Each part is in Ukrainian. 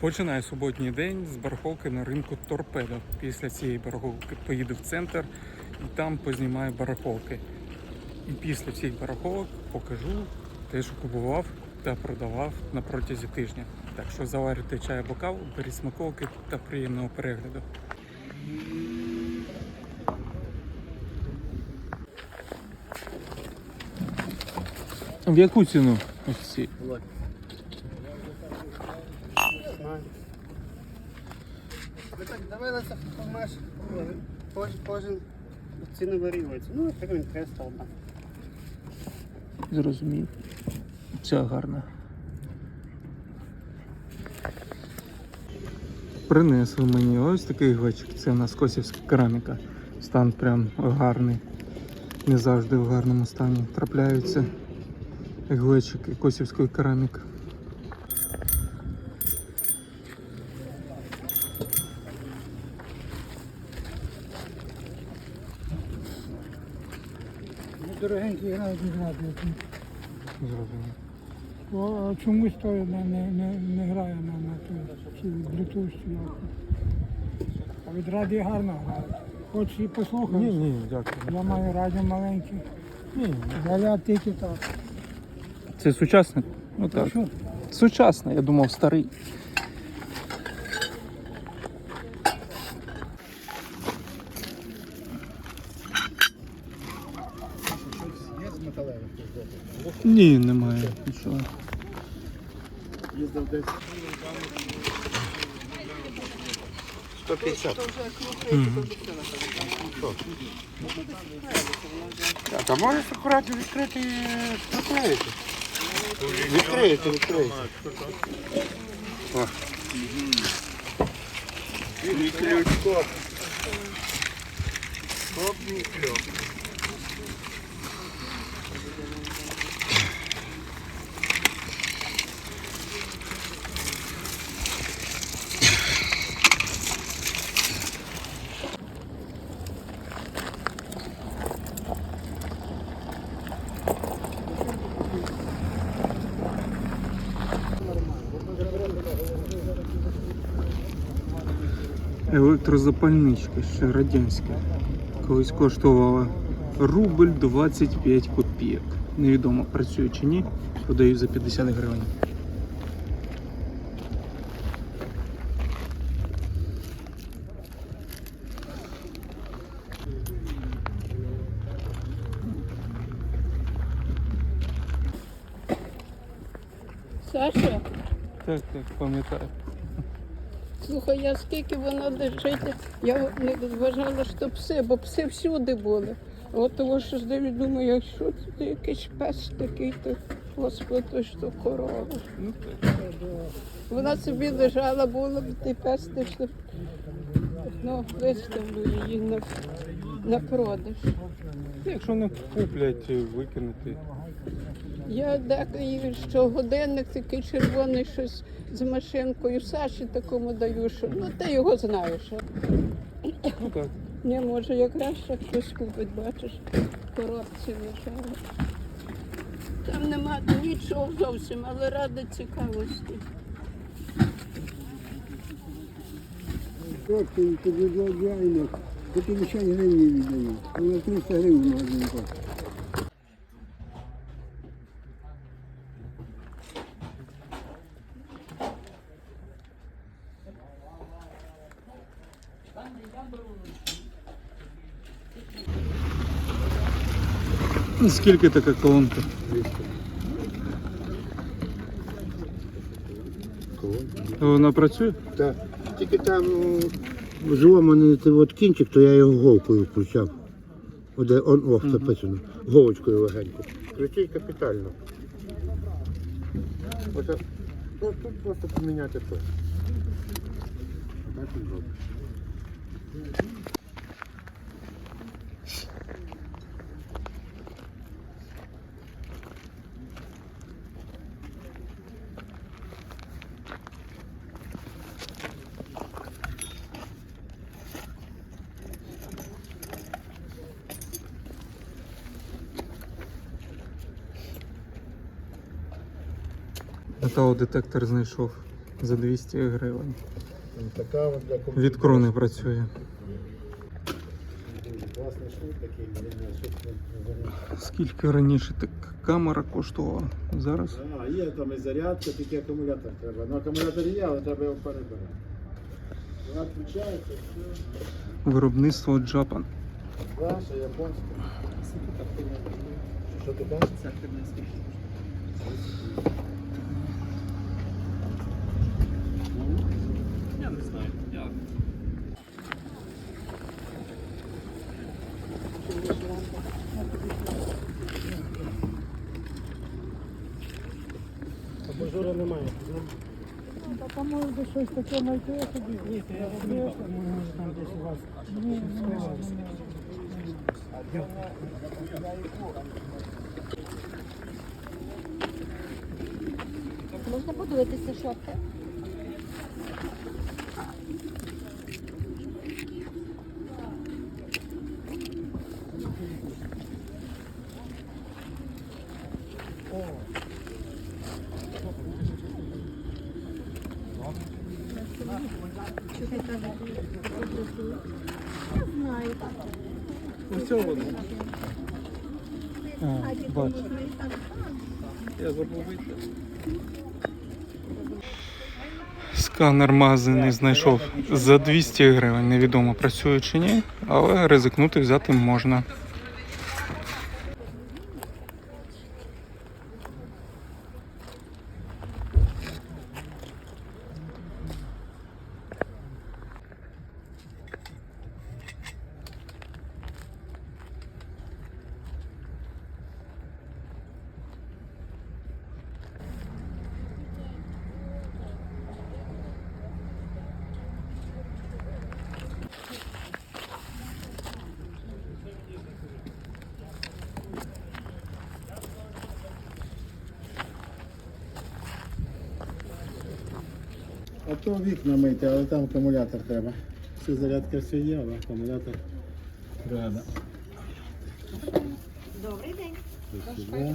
Починаю суботній день з барахолки на ринку Торпедо. Після цієї барахолки поїду в центр і там познімаю барахолки. І після всіх барахолок покажу те, що купував та продавав на протязі тижня. Так що заварюйте чай або каву, беріть смаковки та приємного перегляду. В яку ціну ось ці? Ми дивилися, помеш, кожен, ціни варіюються. Ну, гривень 300 одна. Зрозумів. Ця гарна. Принесли мені ось такий глечик. Це у нас косівська кераміка. Стан прям гарний. Не завжди в гарному стані трапляються глечики косівської кераміки. Дорогенькі грають не грати. Зрозумів. О, а чомусь то не, не, не, не грає на, на ту цю Bluetooth яку. А від радіо гарно грають. Хоч і послухав. Ні, ні, дякую. Я маю радіо маленьке. Ні, ні. Я тільки так. Це сучасний? Ну так. Що? Сучасний, я думав, старий. Ні, немає нічого. Їздив десь. 150. А, та можеш акуратно відкрити і приклеїти. Відкриєте, відкриєте. О. І ключко. Оп, ключок. Електрозапальничка ще радянська. Колись коштувала рубль 25 копійок. Невідомо працює чи ні. Продаю за 50 гривень. Саша, Так, так, пам'ятаю. Слухай, я скільки вона лежить, я не вважала, що пси, бо пси всюди були. От того, що думаю, що це якийсь пес такий, то господи, що корова. Вона собі лежала, була б ти пес, що ну, виставлю її на, на продаж. Якщо не куплять, викинути. Я деколи, що годинник такий червоний, щось з машинкою Саші такому даю, що ну ти його знаєш. Ну так. Не може якраз ще хтось купить, бачиш, коробці лежало. Там нема нічого зовсім, але ради цікавості. Трохи тобі владяємо, по 50 гривень віддаю. Вона 300 гривень в магазині коштує. Ну, Скільки така колонка? Вона працює? Так. Тільки там ну, зломаний от кінчик, то я його голкою включав. Оде он оф записано. Голочкою легенько. Кричить капітально. Оце, ну, тут просто поміняти то. Так і робиш. Металодетектор знайшов. за 200 гривень. Така от для. Від крони працює. Скільки раніше така камера коштувала? Зараз А, є там і зарядка, тільки акумулятор треба. Ну акумулятор є, але треба його перебирати. Вона включається, все. виробництво Japan. Наша, японська. Що ти кажеш? Абажура немає. Та там може десь щось таке знайти собі. Ні, я може там десь у вас. Ні, Можна подивитися, що це? Я знаю. А, бачу. Сканер мази не знайшов за 200 гривень. Невідомо працює чи ні, але ризикнути взяти можна. Мити, але там акумулятор треба. Все зарядка все є, але акумулятор треба. Добрий день. Сюди.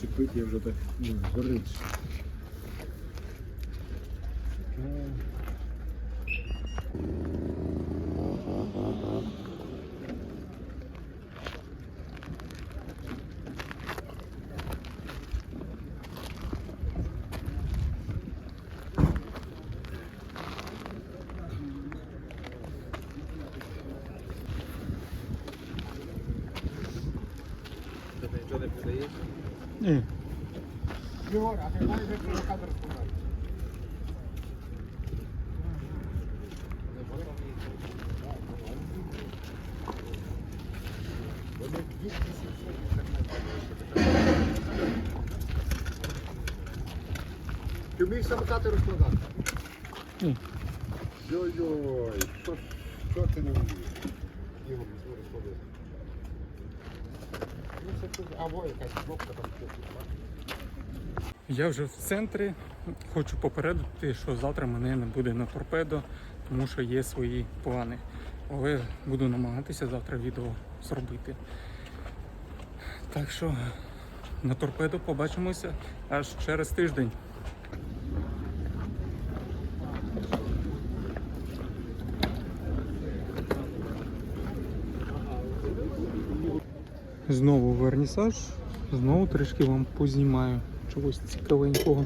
Шипить, я вже так ну, горить. Ти вмієш самокати розкладати? Ні. Йой-йой, що, ж- що ти не вмієш? Його візьму розкладати. Ну це тут, або якась кнопка там щось. Я вже в центрі. Хочу попередити, що завтра мене не буде на торпедо, тому що є свої плани. Але буду намагатися завтра відео зробити. Так що на торпедо побачимося аж через тиждень. Знову вернісаж, знову трішки вам познімаю чогось цікавенького.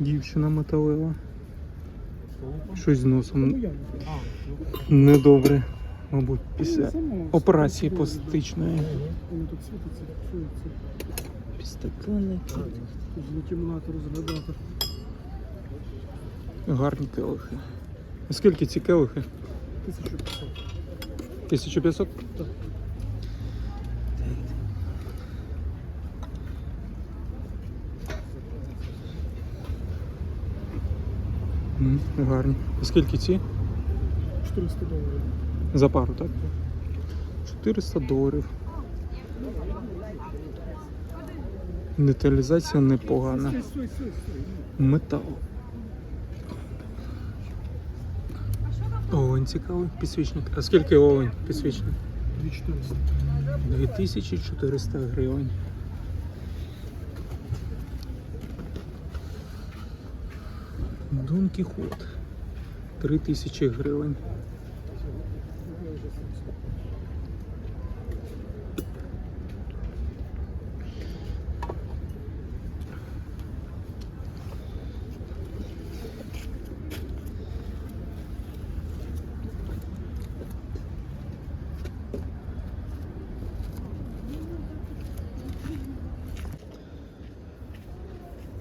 Дівчина металева. Щось з носом недобре, мабуть, після операції пластичної. Розглядати. Гарні келихи. Скільки ці келихи? 1500. 1500? Так. М, Гарні. А скільки ці? 400 доларів. За пару, так? 400 доларів. Деталізація непогана. Метал. Овень цікавий підсвічник. А скільки овень підсвічник? 2400 гривень. Дон Кіхот. 3000 гривень.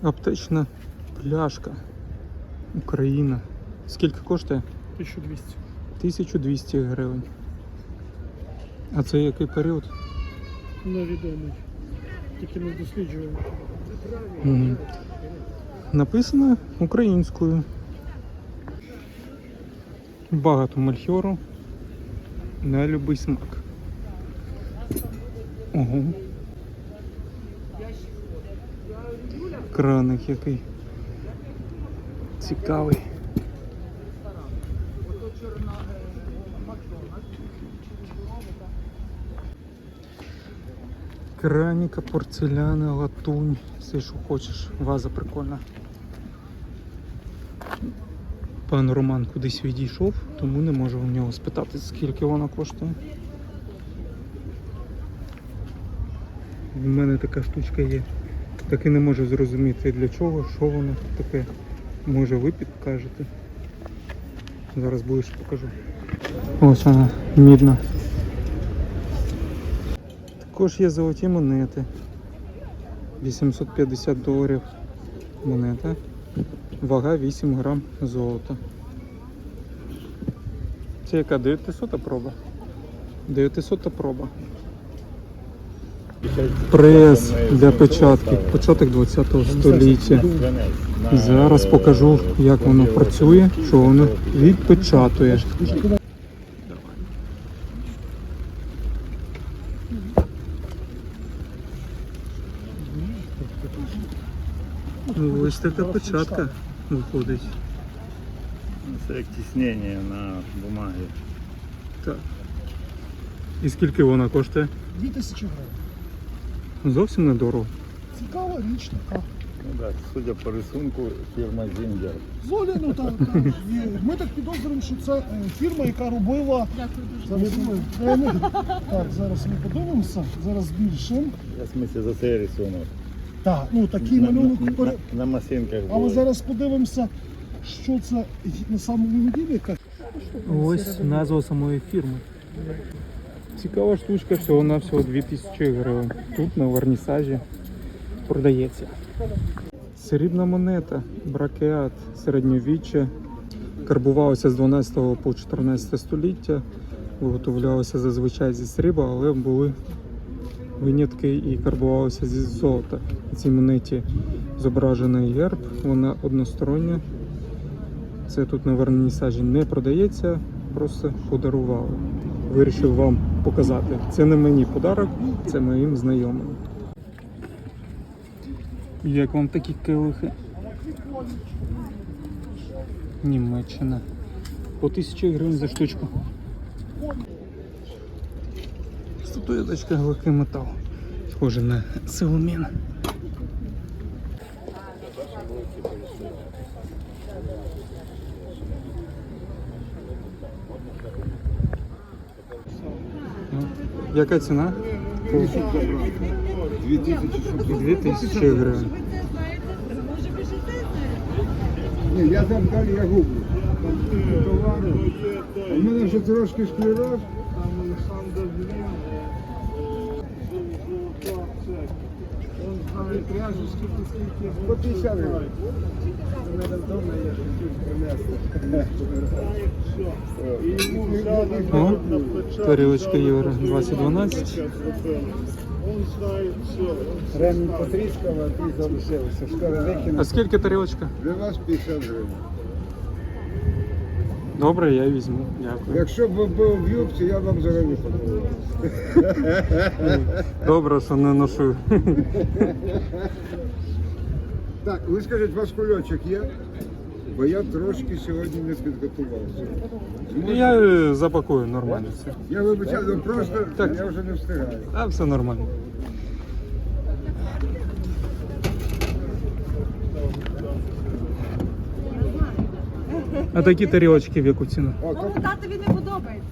Аптечна пляшка. Україна. Скільки коштує? 1200. 1200 гривень. А це який період? Невідомий. Тільки ми досліджуємо. Угу. Написано українською. Багато мальхьору. На любий смак. Ого. Краник який. Цікавий. Кераміка, порцеляна, латунь, все, що хочеш. Ваза прикольна. Пан Роман кудись відійшов, тому не можу у нього спитати, скільки вона коштує. В мене така штучка є. Так і не можу зрозуміти для чого, що воно таке. Може ви підкажете. Зараз будеш покажу. Ось вона, мідна. Також є золоті монети. 850 доларів монета. Вага 8 грам золота. Це яка 900 проба? 900 проба. Прес для печатки. Початок 20 століття. Зараз покажу, як воно працює, що воно відпечатує. Ось така печатка виходить. Це як тіснення на бумагі. Так. І скільки вона коштує? 2000 гривень. Зовсім недорого. Цікава річ така. Ну так, судя по рисунку, фірма Зінгер. Золі, ну так, так. І ми так підозрюємо, що це е, фірма, яка робила. Зараз ми, Е, ну, так, зараз ми подивимося, зараз збільшимо. Я в смысле за цей рисунок. Так, ну такий на, малюнок. на, пере- на, на масинках Але було. зараз подивимося, що це на самому ділі. яка. Ось назва самої фірми. Цікава штучка, всього на всього 2000 гривень. Тут на вернісажі продається. Срібна монета, бракеат, середньовіччя. Карбувалася з 12 по 14 століття. Виготовлялося зазвичай зі срібла, але були винятки і карбувалися зі золота. На цій монеті зображений герб, вона одностороння. Це тут на вернісажі не продається, просто подарували. Вирішив вам показати. Це не мені подарок, це моїм знайомим. Як вам такі килихи? Німеччина. По тисячі гривень за штучку. Статуєточка глухий метал. Схоже на силомін. Ну, Яка ціна? Дві тисячі гривень. Ні, я там далі я гублю. У мене вже трошки склероз. По 50 гривень. У мене вдома є щось Тарілочка євро 2012. Ремінь потріскав, а ти залишився. Скоро А скільки тарілочка? Для вас 50 гривень. Добре, я візьму. Дякую. Якщо б був в юбці, я вам взагалі подарував. Добре, що не ношу. Так, ви скажіть, у вас кульочок є? Бо я трошки сьогодні не підготувався. Зможете? Я е, запакую нормально все. Я вибачаю, ну просто Так. я вже не встигаю. А все нормально. А такі тарілочки в яку ціну? О, то татові не подобається.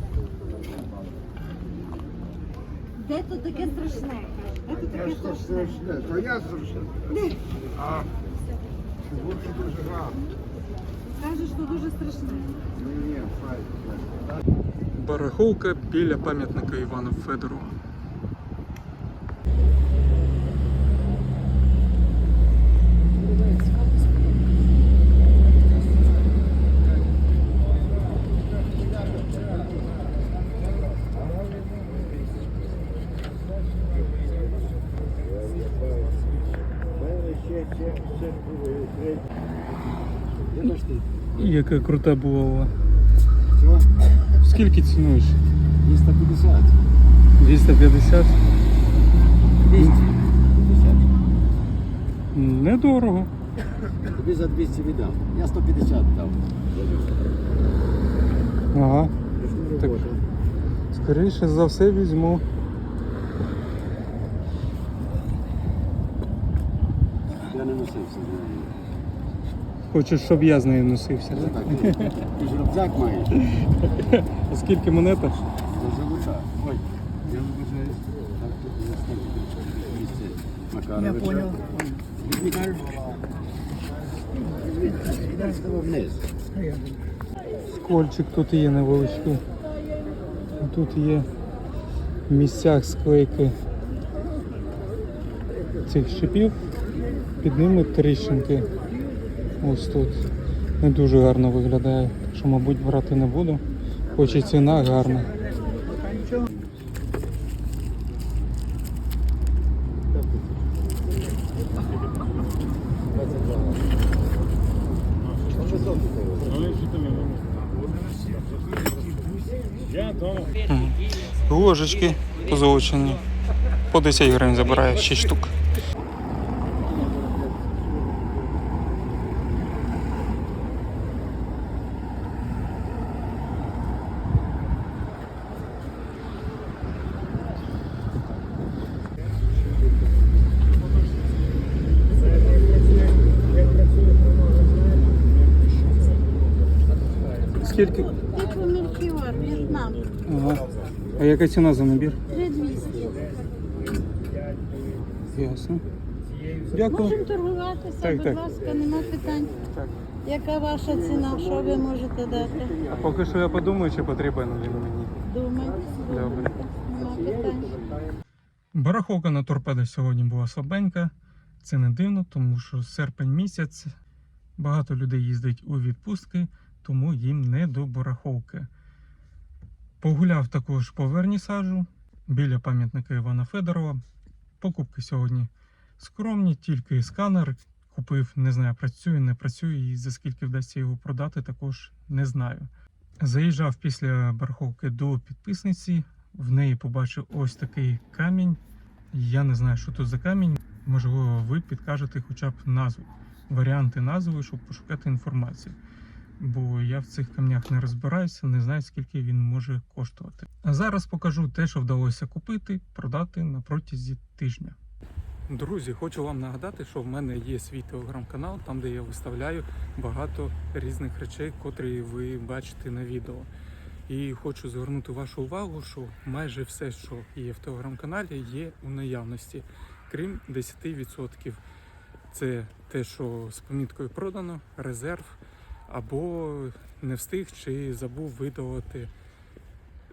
Де тут таке страшне? Де тут я таке страшне? страшне, то я страшне. А, сьогодні дуже гарно. Страшне. Барахолка біля пам'ятника Івану Федорова. Яка крута булава. Скільки цінуєш? 250. 250? 250. Недорого. Тобі за 200 віддам. Я 150 дав. Ага. Так, скоріше за все візьму. Я не носився. Хочеш, щоб я з нею носився, Це так? так, ти, ж рюкзак маєш. А скільки монета? Ой, я вибачаюсь. Так, тут я ставлю місце Макаровича. Я понял. Вниз. Скольчик тут є невеличкий. Тут є в місцях склейки цих шипів. Під ними тріщинки. Ось тут. Не дуже гарно виглядає. Що, мабуть, брати не буду. Хоч і ціна гарна. Ложечки позолочені. По 10 гривень забираю 6 штук. Скільки? Типу Мельхіор, В'єтнам. Ага. А яка ціна за набір? 3200. Ясно. Дякую. Можемо торгуватися, Так, будь так. ласка, нема питань. Так. Яка ваша ціна? Що ви можете дати? А поки що я подумаю, чи потрібен він мені. Думайте. Добре. Нема питань. Барахолка на торпедо сьогодні була слабенька. Це не дивно, тому що серпень місяць багато людей їздить у відпустки, тому їм не до барахолки. Погуляв також по вернісажу біля пам'ятника Івана Федорова. Покупки сьогодні скромні, тільки сканер купив, не знаю, працює, не працює, і за скільки вдасться його продати, також не знаю. Заїжджав після барахолки до підписниці, в неї побачив ось такий камінь. Я не знаю, що тут за камінь. Можливо, ви підкажете хоча б назву, варіанти назви, щоб пошукати інформацію. Бо я в цих камнях не розбираюся, не знаю, скільки він може коштувати. А зараз покажу те, що вдалося купити, продати на протязі тижня. Друзі, хочу вам нагадати, що в мене є свій телеграм-канал, там де я виставляю багато різних речей, котрі ви бачите на відео. І хочу звернути вашу увагу, що майже все, що є в телеграм-каналі, є у наявності, крім 10%. Це те, що з поміткою продано, резерв, або не встиг чи забув видалити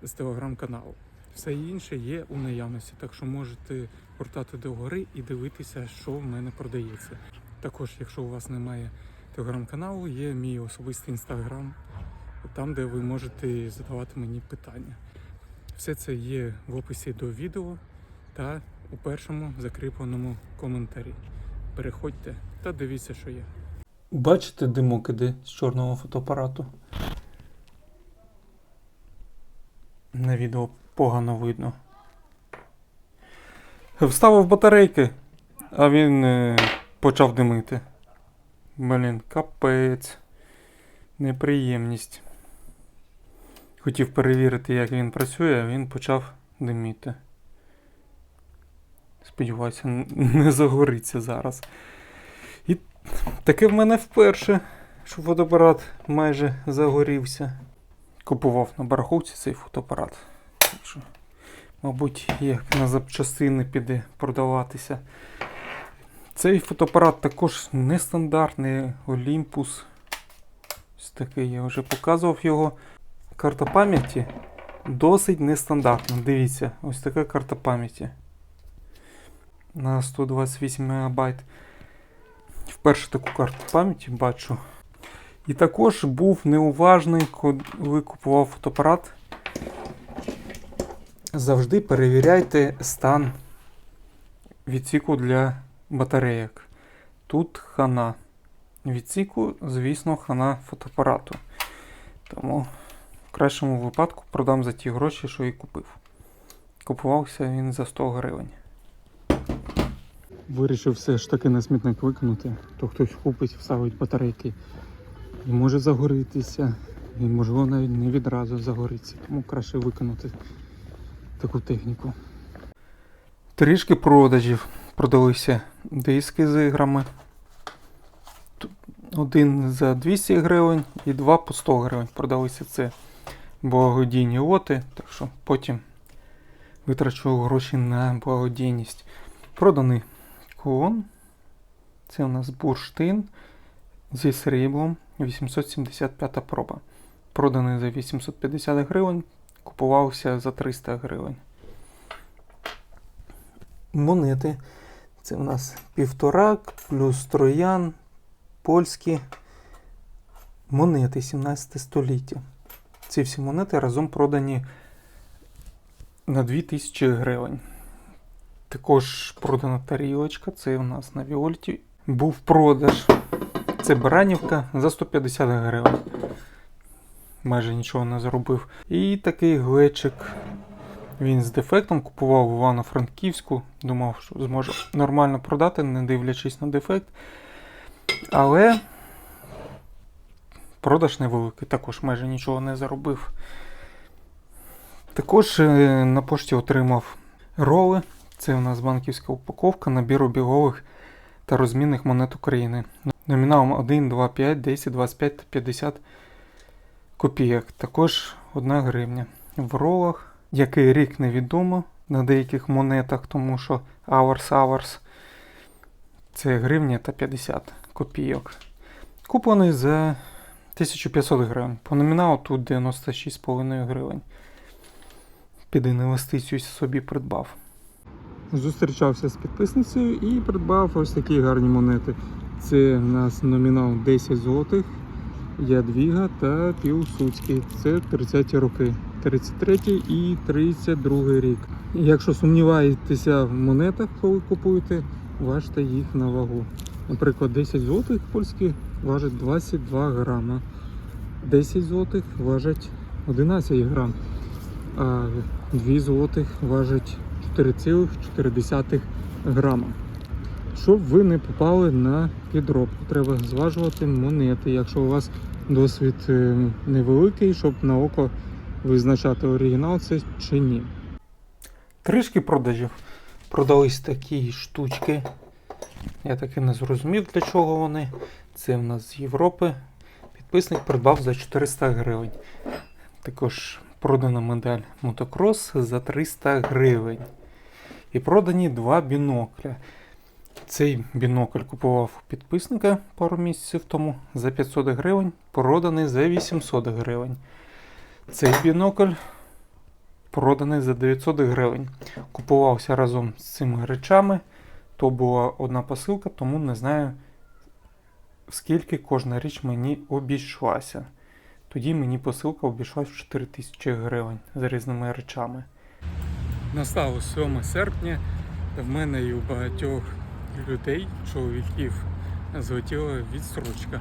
з телеграм-каналу. Все інше є у наявності, так що можете гортати догори і дивитися, що в мене продається. Також, якщо у вас немає телеграм-каналу, є мій особистий інстаграм, там, де ви можете задавати мені питання. Все це є в описі до відео та у першому закріпленому коментарі. Переходьте та дивіться, що є. Бачите димок іде з чорного фотоапарату? На відео погано видно. Вставив батарейки, а він е, почав димити. Блін, капець. Неприємність. Хотів перевірити, як він працює, а він почав диміти. Сподіваюся, не загориться зараз. Таке в мене вперше, що фотоапарат майже загорівся. Купував на бараховці цей фотоапарат. Що, мабуть, як на запчастини піде продаватися. Цей фотоапарат також нестандартний Olympus. Ось такий я вже показував його. Карта пам'яті досить нестандартна. Дивіться, ось така карта пам'яті. На 128 МБ. Вперше таку карту пам'яті бачу. І також був неуважний, коли купував фотоапарат. Завжди перевіряйте стан відсіку для батарейок. Тут хана. Відсіку, звісно, хана фотоапарату. Тому в кращому випадку продам за ті гроші, що і купив. Купувався він за 100 гривень. Вирішив все ж таки на смітник викинути, то хтось купить, вставить батарейки. І може загорітися, і можливо навіть не відразу загориться. Тому краще викинути таку техніку. Трішки продажів. Продалися диски з іграми. Один за 200 гривень і два по 100 гривень. Продалися це благодійні лоти, так що потім витрачу гроші на благодійність. Проданий кулон. Це у нас бурштин зі сріблом 875 проба. Проданий за 850 гривень, купувався за 300 гривень. Монети. Це у нас півторак плюс троян, польські монети 17 століття. Ці всі монети разом продані на 2000 гривень. Також продана тарілочка, це у нас на Віольті. Був продаж. Це Баранівка за 150 гривень. Майже нічого не заробив. І такий глечик. Він з дефектом купував в Івано-Франківську. Думав, що зможу нормально продати, не дивлячись на дефект. Але продаж невеликий, також майже нічого не заробив. Також е, на пошті отримав роли. Це у нас банківська упаковка набіру бігових та розмінних монет України. Номіналом 1, 2, 5, 10, 25 та 50 копійок. Також 1 гривня. В ролах, який рік невідомо на деяких монетах, тому що hours hours це гривня та 50 копійок. Куплений за 1500 гривень. По номіналу тут 96,5 гривень. Під інвестицію собі придбав. Зустрічався з підписницею і придбав ось такі гарні монети. Це у нас номінал 10 злотих, Ядвіга та Пілсудський. Це 30-ті роки. 33 і 32 рік. Якщо сумніваєтеся в монетах, коли купуєте, важте їх на вагу. Наприклад, 10 злотих польських важить 22 грама. 10 злотих важить 11 грам. А 2 злотих важить 4,4 грама. Щоб ви не попали на підробку, треба зважувати монети, якщо у вас досвід е, невеликий, щоб на око визначати оригінал це чи ні. Трішки продажів. Продались такі штучки. Я таки не зрозумів, для чого вони. Це в нас з Європи. Підписник придбав за 400 гривень. Також продана модель мотокрос за 300 гривень. І продані два бінокля. Цей бінокль купував підписника пару місяців тому за 500 гривень, проданий за 800 гривень. Цей бінокль проданий за 900 гривень. Купувався разом з цими речами. То була одна посилка, тому не знаю, скільки кожна річ мені обійшлася. Тоді мені посилка обійшлась в 4000 гривень з різними речами. Настало 7 серпня. В мене і у багатьох людей, чоловіків, злетіла відстрочка.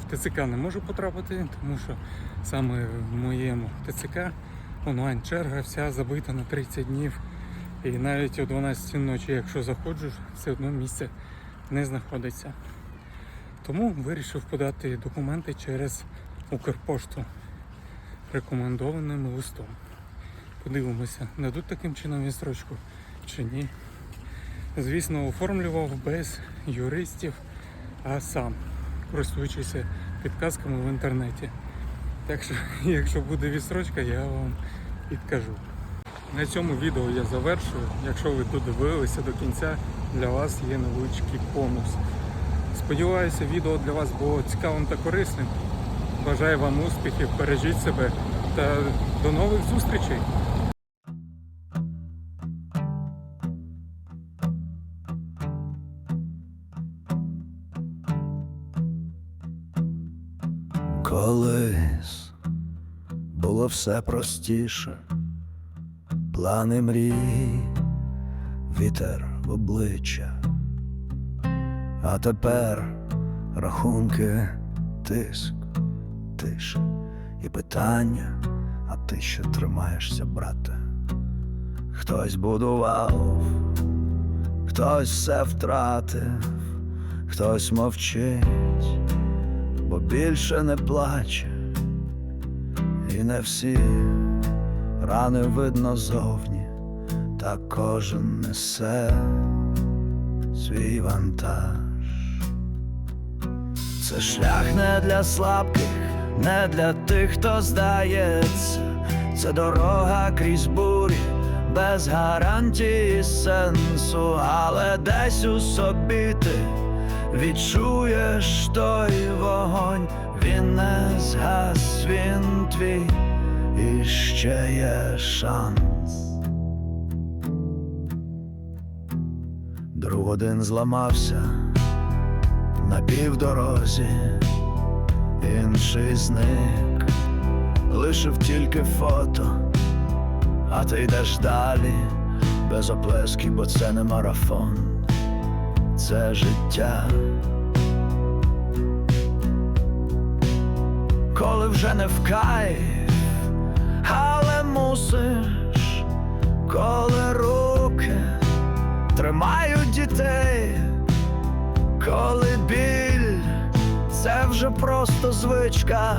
В ТЦК не можу потрапити, тому що саме в моєму ТЦК онлайн-черга вся забита на 30 днів. І навіть о 12 ночі, якщо заходжу, все одно місце не знаходиться. Тому вирішив подати документи через Укрпошту рекомендованим листом. Подивимося, дадуть таким чином відстрочку чи ні. Звісно, оформлював без юристів, а сам, користуючись підказками в інтернеті. Так що, якщо буде відстрочка, я вам підкажу. На цьому відео я завершую. Якщо ви додивилися до кінця, для вас є невеличкий бонус. Сподіваюся, відео для вас було цікавим та корисним. Бажаю вам успіхів, бережіть себе та до нових зустрічей! Колись було все простіше, плани мрії, вітер в обличчя, а тепер рахунки, тиск, тиша і питання, а ти що тримаєшся, брате? Хтось будував, хтось все втратив, хтось мовчить бо більше не плаче, і не всі рани видно зовні, та кожен несе свій вантаж. Це шлях не для слабких, не для тих, хто здається, це дорога крізь бурі, без гарантії сенсу, але десь у собі ти відчуєш той вогонь, він не згас, він твій, і ще є шанс. Друг один зламався на півдорозі, інший зник, лишив тільки фото, а ти йдеш далі, без оплесків, бо це не марафон. Це життя. Коли вже не в кайф, але мусиш, коли руки тримають дітей, коли вже просто звичка,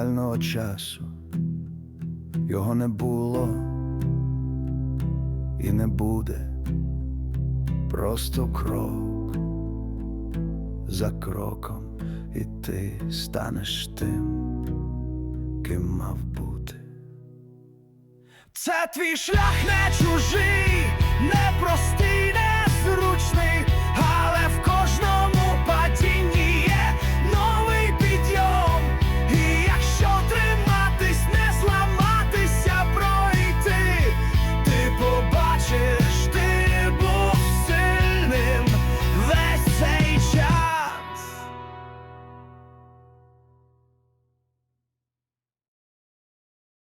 ідеального часу його не було і не буде, просто крок за кроком, і ти станеш тим, ким мав бути. Це твій шлях не чужий, непростий, незручний, але в кожному